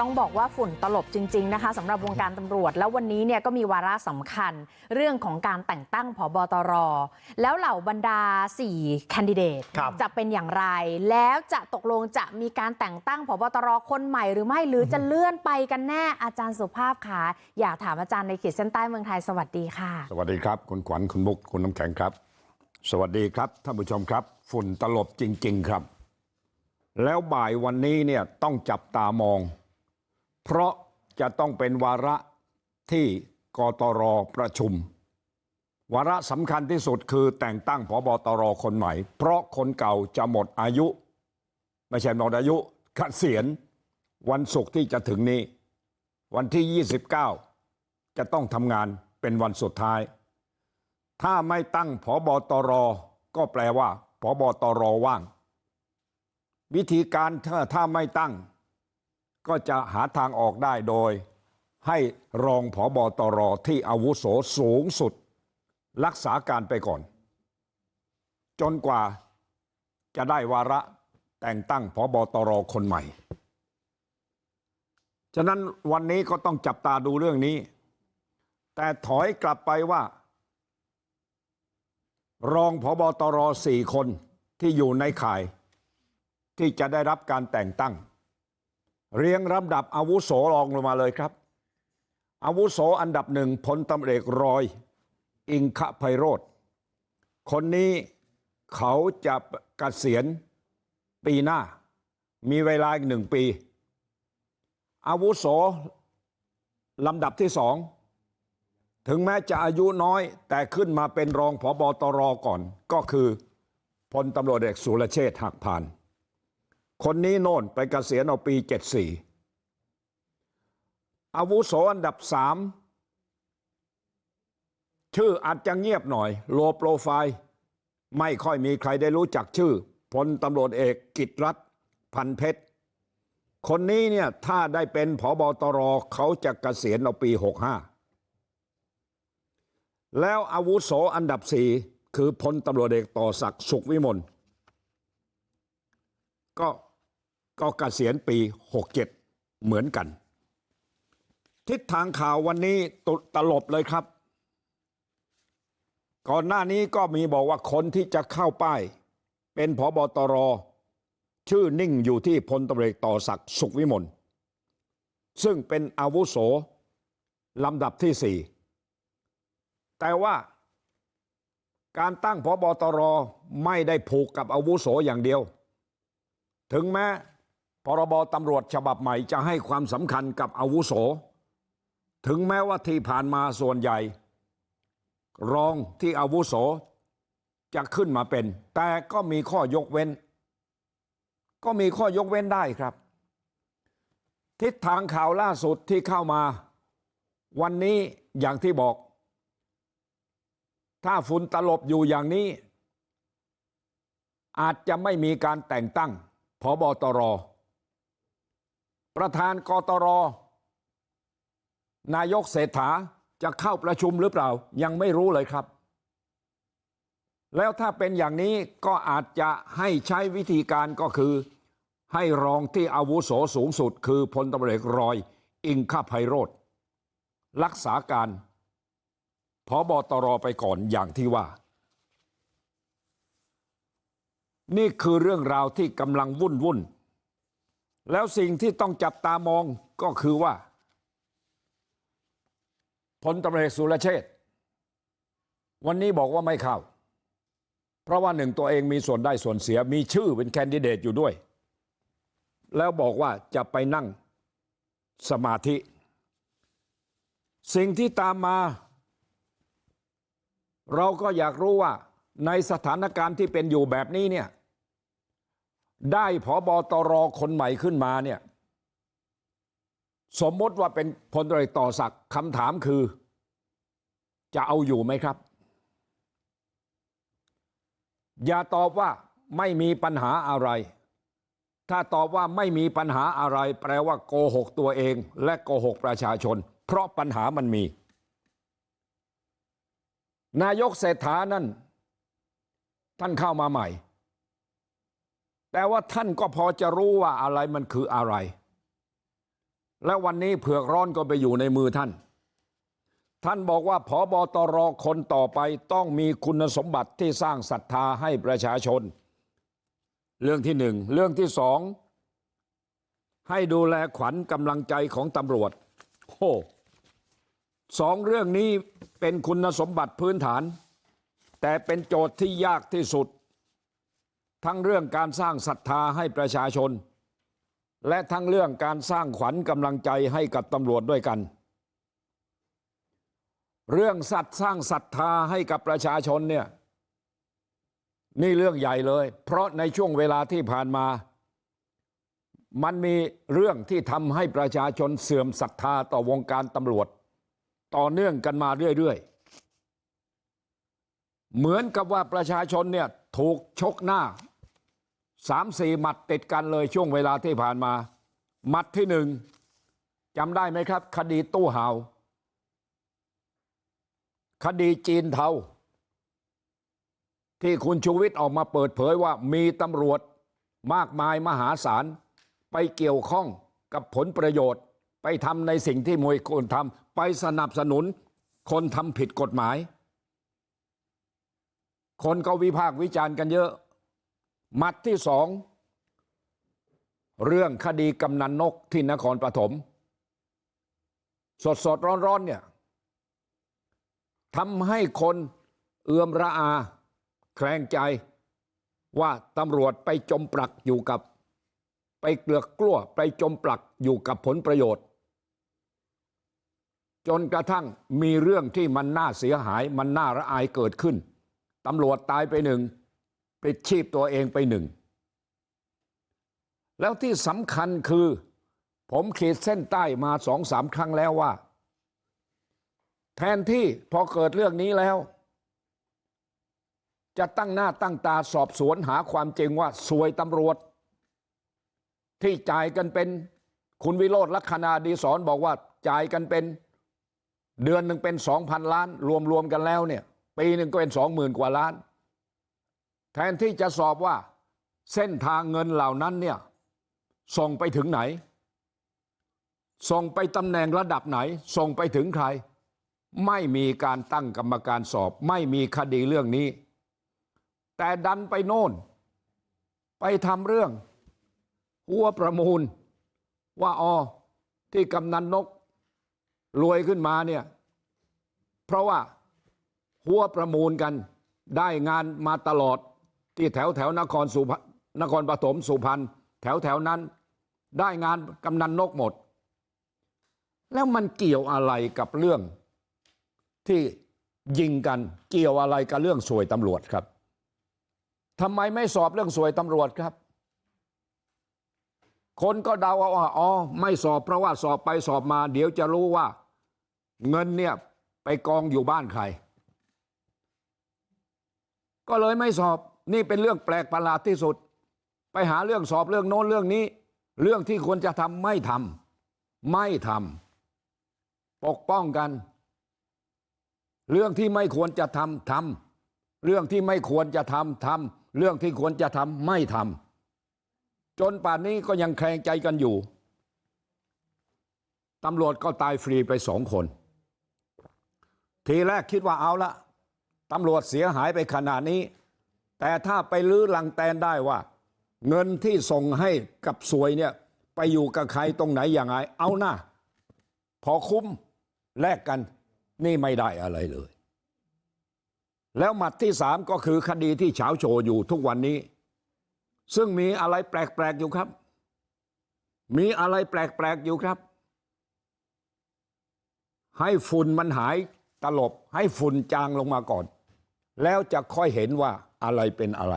ต้องบอกว่าฝุ่นตลบจริง ๆ นะคะสำหรับวงการตำรวจ แล้ววันนี้เนี่ยก็มีวาระสำคัญเรื่องของการแต่งตั้งผบตร แล้วเหล่าบรรดา4แคนดิเดตครับจะเป็นอย่างไร แล้วจะตกลงจะมีการแต่งตั้งผบตรคนใหม่หรือไม่หรือจะเลื่อนไปกันแน่อาจารย์สุภาพขาอยากถามอาจารย์ในขีดเส้นใต้เมืองไทยสวัสดีค่ะ สวัสดีครับคุณขวัญคุณมุกคุณน้ำแข็งครับ สวัสดีครับท่านผู้ชมครับ ฝุ่นตลบจริง ๆ ครับแล้วบ่ายวันนี้เนี่ยต้องจับตามอง เพราะจะต้องเป็นวาระที่กตรประชุมวาระสำคัญที่สุดคือแต่งตั้งผบตรคนใหม่เพราะคนเก่าจะหมดอายุไม่ใช่หมดอายุเกษียณวันศุกร์ที่จะถึงนี้วันที่29จะต้องทำงานเป็นวันสุดท้ายถ้าไม่ตั้งผบตรก็แปลว่าผบตรว่างวิธีการถ้าถ้าไม่ตั้ง ก็จะหาทางออกได้โดยให้รองผบตรที่อาวุโสสูงสุดรักษาการไปก่อนจนกว่าจะได้วาระแต่งตั้งผบตรคนใหม่ฉะนั้นวันนี้ก็ต้องจับตาดูเรื่องนี้แต่ถอยกลับไปว่ารองพบตรสี่คนที่อยู่ในข่ายที่จะได้รับการแต่งตั้ง ลำดับอาวุโสรองลงมาเลยครับอาวุโสอันดับหนึ่งพลตำเอกรอยอิงคะไพโรธคนนี้เขาจะกะเกษียณปีหน้ามีเวลาอีกหนึ่งปีอาวุโสลำดับที่สองถึงแม้จะอายุน้อยแต่ขึ้นมาเป็นรองผบตรก่อนก็คือพลตำรวจเอกสุรเชษฐ์หักพาน คนนี้โน่นไปเกษียณเอาปี74อาวุโสอันดับสามชื่ออาจจะเงียบหน่อยโลโปรไฟล์ไม่ค่อยมีใครได้รู้จักชื่อพลตำรวจเอกกิตรัฐพันเพชรคนนี้เนี่ยถ้าได้เป็นผบตรเขาจะเกษียณเอาปี65แล้วอาวุโสอันดับสี่คือพลตำรวจเอกต่อศักดิ์สุขวิมลก็ ก็เกษียณปี67เหมือนกันทิศทางข่าววันนี้ตุตลบเลยครับก่อนหน้านี้ก็มีบอกว่าคนที่จะเข้าป้ายเป็นผบตรชื่อนิ่งอยู่ที่พลตำรวจเอกต่อศักดิ์สุขวิมลซึ่งเป็นอาวุโสลำดับที่สี่แต่ว่าการตั้งพบตรไม่ได้ผูกกับอาวุโสอย่างเดียวถึงแม้ พรบตำรวจฉบับใหม่จะให้ความสำคัญกับอาวุโสถึงแม้ว่าที่ผ่านมาส่วนใหญ่รองที่อาวุโสจะขึ้นมาเป็นแต่ก็มีข้อยกเว้นก็มีข้อยกเว้นได้ครับทิศทางข่าวล่าสุดที่เข้ามาวันนี้อย่างที่บอกถ้าฝุ่นตลบอยู่อย่างนี้อาจจะไม่มีการแต่งตั้งผบตร ประธานกตรนายกเศรษฐาจะเข้าประชุมหรือเปล่ายังไม่รู้เลยครับแล้วถ้าเป็นอย่างนี้ก็อาจจะให้ใช้วิธีการก็คือให้รองที่อาวุโสสูงสุดคือพลตำรวจรอยอิงคไพโรธรักษาการพบตรไปก่อนอย่างที่ว่านี่คือเรื่องราวที่กำลังวุ่นวุ่น แล้วสิ่งที่ต้องจับตามองก็คือว่าพลตำรวจเอกสุรเชษ์วันนี้บอกว่าไม่เข้าเพราะว่าหนึ่งตัวเองมีส่วนได้ส่วนเสียมีชื่อเป็นแคนดิเดตอยู่ด้วย แล้วบอกว่าจะไปนั่งสมาธิ สิ่งที่ตามมา เราก็อยากรู้ว่าในสถานการณ์ที่เป็นอยู่แบบนี้เนี่ย ได้ผอบตรคนใหม่ขึ้นมาเนี่ยสมมติว่าเป็นพลตรต่อศักดิ์คำถามคือจะเอาอยู่ไหมครับอย่าตอบว่าไม่มีปัญหาอะไรถ้าตอบว่าไม่มีปัญหาอะไรแปลว่าโกหกตัวเองและโกหกประชาชนเพราะปัญหามันมีนายกเศรษฐานั่นท่านเข้ามาใหม่ แต่ว่าท่านก็พอจะรู้ว่าอะไรมันคืออะไรแล้ววันนี้เผือกร้อนก็ไปอยู่ในมือท่าน ท่านบอกว่าผอบอตรคนต่อไปต้องมีคุณสมบัติที่สร้างศรัทธาให้ประชาชน เรื่องที่หนึ่งเรื่องที่สองให้ดูแลขวัญกำลังใจของตำรวจโอ้สองเรื่องนี้เป็นคุณสมบัติพื้นฐาน แต่เป็นโจทย์ที่ยากที่สุด ทั้งเรื่องการสร้างศรัทธาให้ประชาชนและทั้งเรื่องการสร้างขวัญกำลังใจให้กับตำรวจด้วยกันเรื่องสัตว์สร้างศรัทธาให้กับประชาชนเนี่ยนี่เรื่องใหญ่เลยเพราะในช่วงเวลาที่ผ่านมามันมีเรื่องที่ทำให้ประชาชนเสื่อมศรัทธาต่อวงการตำรวจต่อเนื่องกันมาเรื่อยๆเหมือนกับว่าประชาชนเนี่ย ชกหน้าสามสี่หมัดติดกันเลยช่วงเวลาที่ผ่านมาหมัดที่หนึ่งจำได้ไหมครับคดีตู้ห่าคดีจีนเทาที่คุณชูวิทย์ออกมาเปิดเผยว่ามีตำรวจมากมายมหาศาลไปเกี่ยวข้องกับผลประโยชน์ไปทำในสิ่งที่มวยควรทำไปสนับสนุนคนทำผิดกฎหมาย คนก็วิพากษ์วิจารณ์กันเยอะมัดที่สองเรื่องคดีกำนันนกที่นครปฐมสดสดร้อนร้อนเนี่ยทำให้คนเอือมระอาแคลงใจว่าตำรวจไปจมปลักอยู่กับไปเกลือกกลั้วไปจมปลักอยู่กับผลประโยชน์ จนกระทั่งมีเรื่องที่มันน่าเสียหายมันน่าระอายเกิดขึ้น ตำรวจตายไปหนึ่งปิดชีพตัวเองไปหนึ่งแล้วที่สำคัญคือผมขีดเส้นใต้มาสองสามครั้งแล้วว่าแทนที่พอเกิดเรื่องนี้แล้วจะตั้งหน้าตั้งตาสอบสวนหาความจริงว่าสวยตำรวจ ที่จ่ายกันเป็นคุณวิโรธลักษณาดีสอนบอกว่าจ่ายกันเป็นเดือนหนึ่งเป็นสองพันล้านรวมๆกันแล้วเนี่ย ปีหนึ่งก็เป็นสองหมื่นกว่าล้านแทนที่จะสอบว่าเส้นทางเงินเหล่านั้นเนี่ยส่งไปถึงไหนส่งไปตำแหน่งระดับไหนส่งไปถึงใครไม่มีการตั้งกรรมการสอบไม่มีคดีเรื่องนี้แต่ดันไปโน่นไปทำเรื่องหัวประมูลว่าอ๋อที่กำนันนกรวยขึ้นมาเนี่ยเพราะว่า หัวประมูลกันได้งานมาตลอดที่แถวแถวนครสุพรรณนครปฐมสุพรรณแถวแถวนั้นได้งานกำนันนกหมดแล้วมันเกี่ยวอะไรกับเรื่องที่ยิงกันเกี่ยวอะไรกับเรื่องสวยตำรวจครับทำไมไม่สอบเรื่องสวยตำรวจครับคนก็เดาว่าอ๋อไม่สอบเพราะว่าสอบไปสอบมาเดี๋ยวจะรู้ว่าเงินเนี่ยไปกองอยู่บ้านใคร ก็เลยไม่สอบนี่เป็นเรื่องแปลกประหลาดที่สุดไปหาเรื่องสอบเรื่องโน้นเรื่องนี้เรื่องที่ควรจะทำไม่ทำไม่ทำปกป้องกันเรื่องที่ไม่ควรจะทำทำเรื่องที่ไม่ควรจะทำทำเรื่องที่ควรจะทำไม่ทำจนป่านนี้ก็ยังแคลงใจกันอยู่ตำรวจก็ตายฟรีไปสองคนทีแรกคิดว่าเอาละ ตำรวจเสียหายไปขนาดนี้แต่ถ้าไปลื้อลังแตนได้ว่าเงินที่ส่งให้กับสวยเนี่ยไปอยู่กับใครตรงไหนอย่างไรเอาหน้าพอคุ้มแลกกันนี่ไม่ได้อะไรเลยแล้วหมัดที่สามก็คือคดีที่เฉาโชว์อยู่ทุกวันนี้ซึ่งมีอะไรแปลกๆอยู่ครับมีอะไรแปลกๆอยู่ครับให้ฝุ่นมันหายตลบให้ฝุ่นจางลงมาก่อน แล้วจะค่อยเห็นว่าอะไรเป็นอะไร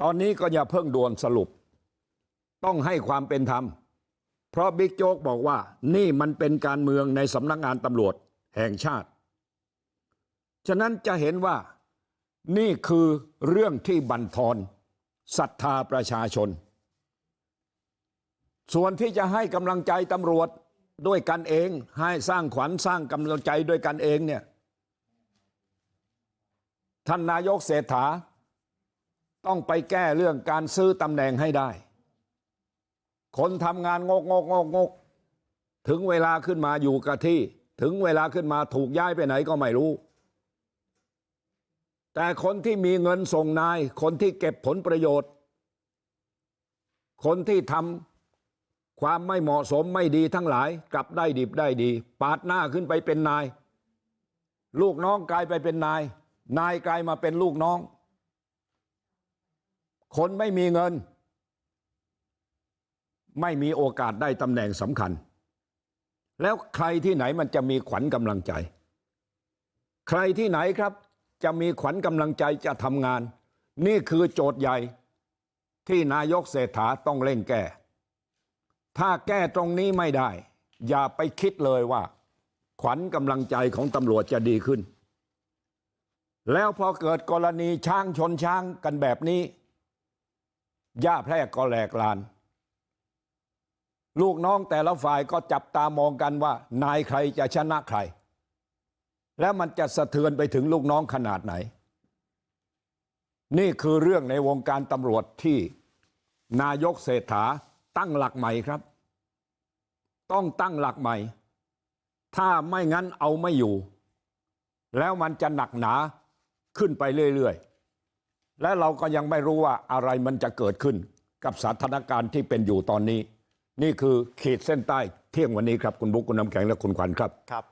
ตอนนี้ก็อย่าเพิ่งด่วนสรุปต้องให้ความเป็นธรรมเพราะบิ๊กโจ๊กบอกว่านี่มันเป็นการเมืองในสำนักงานตำรวจแห่งชาติฉะนั้นจะเห็นว่านี่คือเรื่องที่บันทอนศรัทธาประชาชนส่วนที่จะให้กำลังใจตำรวจด้วยกันเองให้สร้างขวัญสร้างกำลังใจด้วยกันเองเนี่ย ท่านนายกเศรษฐาต้องไปแก้เรื่องการซื้อตำแหน่งให้ได้คนทำงานงกงกงกงกถึงเวลาขึ้นมาอยู่กับที่ถึงเวลาขึ้นมาถูกย้ายไปไหนก็ไม่รู้แต่คนที่มีเงินส่งนายคนที่เก็บผลประโยชน์ คนที่ทำความไม่เหมาะสมไม่ดีทั้งหลายกลับได้ดิบได้ดี ปาดหน้าขึ้นไปเป็นนาย ลูกน้องกลายไปเป็นนาย นายกลายมาเป็นลูกน้องคนไม่มีเงินไม่มีโอกาสได้ตำแหน่งสำคัญแล้วใครที่ไหนมันจะมีขวัญกำลังใจใครที่ไหนครับจะมีขวัญกำลังใจจะทำงานนี่คือโจทย์ใหญ่ที่นายกเศรษฐาต้องเร่งแก้ถ้าแก้ตรงนี้ไม่ได้อย่าไปคิดเลยว่าขวัญกำลังใจของตำรวจจะดีขึ้น แล้วพอเกิดกรณีช้างชนช้างกันแบบนี้ย่าแพรกก็แหลกลานลูกน้องแต่ละฝ่ายก็จับตามองกันว่านายใครจะชนะใคร แล้วมันจะสะเทือนไปถึงลูกน้องขนาดไหน นี่คือเรื่องในวงการตำรวจที่นายกเศรษฐาตั้งหลักใหม่ครับ ต้องตั้งหลักใหม่ ถ้าไม่งั้นเอาไม่อยู่ แล้วมันจะหนักหนา ขึ้นไปเรื่อยๆและเราก็ยังไม่รู้ว่าอะไรมันจะเกิดขึ้นกับสถานการณ์ที่เป็นอยู่ตอนนี้นี่คือขีดเส้นใต้เที่ยงวันนี้ครับคุณบุ๊คคุณน้ำแข็งและคุณขวัญครับครับ